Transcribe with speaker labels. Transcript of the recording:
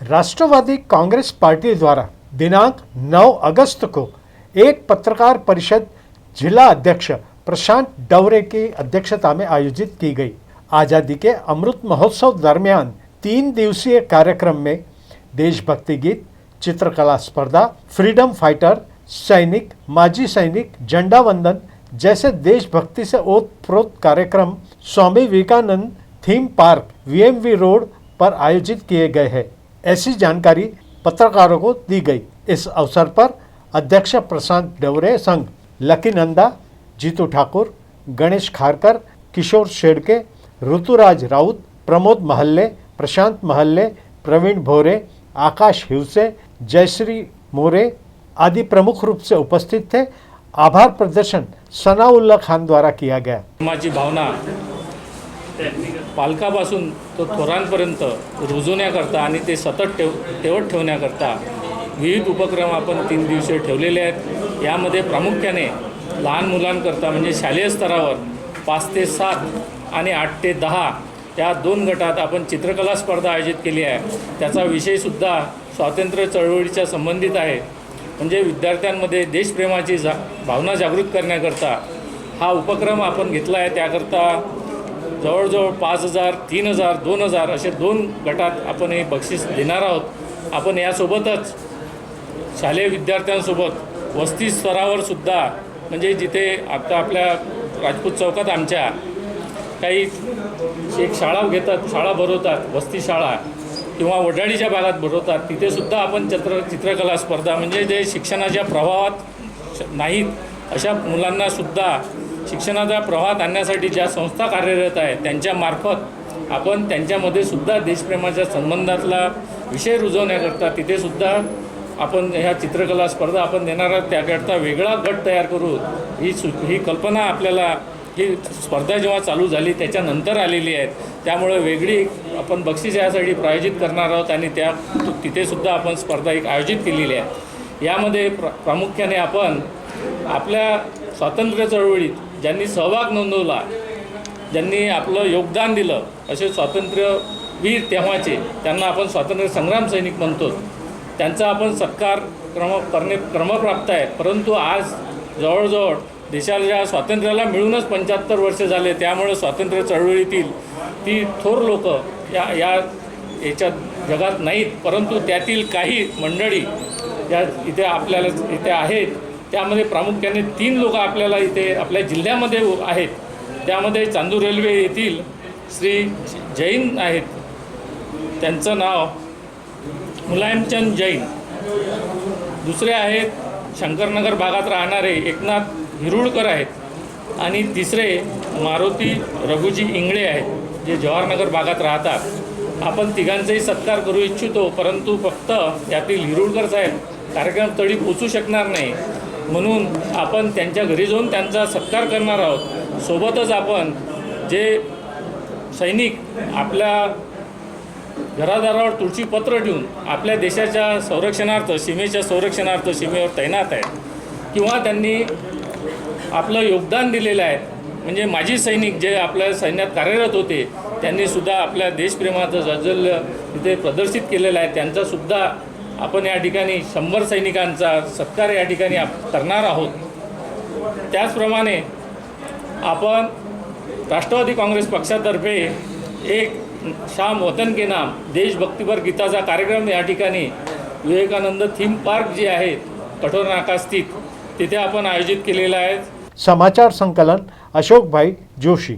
Speaker 1: Rashtrawadi Congress party द्वारा दिनांक 9 अगस्त को एक पत्रकार परिषद जिला अध्यक्ष प्रशांत डवरे की अध्यक्षता में आयोजित की गई। आज़ादी के अमृत महोत्सव दरमियान तीन दिवसीय कार्यक्रम में देशभक्ति गीत, चित्रकला स्पर्धा, फ्रीडम फाइटर, सैनिक, माजी सैनिक, झंडा वंदन जैसे देशभक्ति से ओत प्रोत कार्यक्रम Swami Vivekananda theme park VMV road पर आयोजित किए गए हैं। ऐसी जानकारी पत्रकारों को दी गई। इस अवसर पर अध्यक्ष प्रशांत डवरे संघ, लकी नंदा, जीतू ठाकुर, गणेश खारकर, किशोर शेडके, ऋतुराज राउत, प्रमोद महल्ले, प्रशांत महल्ले, प्रवीण भोरे, आकाश हिवसे, जयश्री मोरे आदि प्रमुख रूप से उपस्थित थे। आभार प्रदर्शन सनाउल्ला खान द्वारा किया गया।
Speaker 2: माझी भावना पालकापासून तो थोरांपर्यंत रुजवण्याकरता आणि ते सतत ठेव ठेवत ठेवण्याकरता विविध उपक्रम आपण तीन दिवसीय ठेवलेले आहेत. यामध्ये प्रामुख्याने लहान मुलांकरता म्हणजे शालेय स्तरावर पाच ते सात आणि आठ ते दहा या दोन गटात आपण चित्रकला स्पर्धा आयोजित केली आहे. त्याचा विषयसुद्धा स्वातंत्र्य चळवळीच्या संबंधित आहे. म्हणजे विद्यार्थ्यांमध्ये देशप्रेमाची जा भावना जागृत करण्याकरता हा उपक्रम आपण घेतला आहे. त्याकरता जवळजवळ पाच हजार तीन हजार दोन हजार असे दोन गटात आपण हे बक्षीस देणार आहोत. आपण यासोबतच शालेय विद्यार्थ्यांसोबत वस्ती स्तरावर सुद्धा म्हणजे जिथे आता आपल्या राजपूत चौकात आमच्या काही एक शाळा घेतात शाळा भरवतात वस्ती शाळा किंवा वडाळीच्या भागात भरवतात तिथेसुद्धा आपण चित्र चित्रकला स्पर्धा म्हणजे जे शिक्षणाच्या प्रभावात श- नाहीत अशा मुलांनासुद्धा शिक्षणाचा प्रवाहात आणण्यासाठी ज्या संस्था कार्यरत आहेत त्यांच्यामार्फत आपण त्यांच्यामध्ये सुद्धा देशप्रेमाच्या संबंधातला विषय रुजवण्याकरता तिथे सुद्धा आपण ह्या चित्रकला स्पर्धा आपण देणार आहोत. त्याकरता वेगळा गट तयार करू. ही सु ही कल्पना आपल्याला ही स्पर्धा जेव्हा चालू झाली त्याच्यानंतर आलेली आहेत त्यामुळे वेगळी आपण बक्षीस यासाठी प्रायोजित करणार आहोत आणि त्या तिथेसुद्धा आपण स्पर्धा एक आयोजित केलेली आहे. यामध्ये प्र प्रामुख्याने आपण आपल्या स्वातंत्र्य चळवळीत ज्यांनी सहभाग नोंदवला ज्यांनी आपलं योगदान दिलं असे स्वातंत्र्यवीर तेव्हाचे त्यांना आपण स्वातंत्र्य संग्राम सैनिक म्हणतो. त्यांचा आपण सत्कार क्रम करणे क्रमप्राप्त आहे. परंतु आज जवळजवळ देशाच्या स्वातंत्र्याला मिळूनच पंच्याहत्तर वर्ष झाले त्यामुळे स्वातंत्र्य चळवळीतील ती थोर लोक या या याच्यात जगात नाहीत. परंतु त्यातील काही मंडळी या इथे आपल्याला इथे आहेत त्यामध्ये प्रामुख्याने तीन लोक आपल्याला इथे आपल्या जिल्ह्यामध्ये आहेत. त्यामध्ये चांदूर रेल्वे येथील श्री जैन आहेत. त्यांचं नाव मुलायमचंद जैन. दुसरे आहेत शंकरनगर भागात राहणारे एकनाथ हिरुळकर आहेत. आणि तिसरे मारुती रघुजी इंगळे आहेत जे जवाहरनगर भागात राहतात. आपण तिघांचाही सत्कार करू इच्छितो परंतु फक्त यातील हिरुळकर साहेब कार्यक्रमस्थळी पोचू शकणार नाही. म्हणून आपण त्यांच्या घरी जाऊन त्यांचा सत्कार करणार आहोत. सोबतच आपण जे सैनिक आपल्या घरादारावर तुळशी पत्र ठेवून आपल्या देशाच्या संरक्षणार्थ सीमेच्या संरक्षणार्थ सीमेवर तैनात आहेत किंवा त्यांनी आपलं योगदान दिलेलं आहे. म्हणजे माजी सैनिक जे आपल्या सैन्यात कार्यरत होते त्यांनीसुद्धा आपल्या देशप्रेमाचं जाज्वल्य तिथे प्रदर्शित केलेलं आहे. त्यांचासुद्धा आपण या ठिकाणी शंभर सैनिकांचा सत्कार या ठिकाणी आप करणार आहोत. त्याचप्रमाणे आपण राष्ट्रवादी काँग्रेस पक्षातर्फे एक शाम वतन के नाम देशभक्तीपर गीताचा कार्यक्रम या ठिकाणी विवेकानंद थीम पार्क जे आहे कठोर नाकास्थित तिथे आपण आयोजित केलेला आहे.
Speaker 1: समाचार संकलन अशोकभाई जोशी.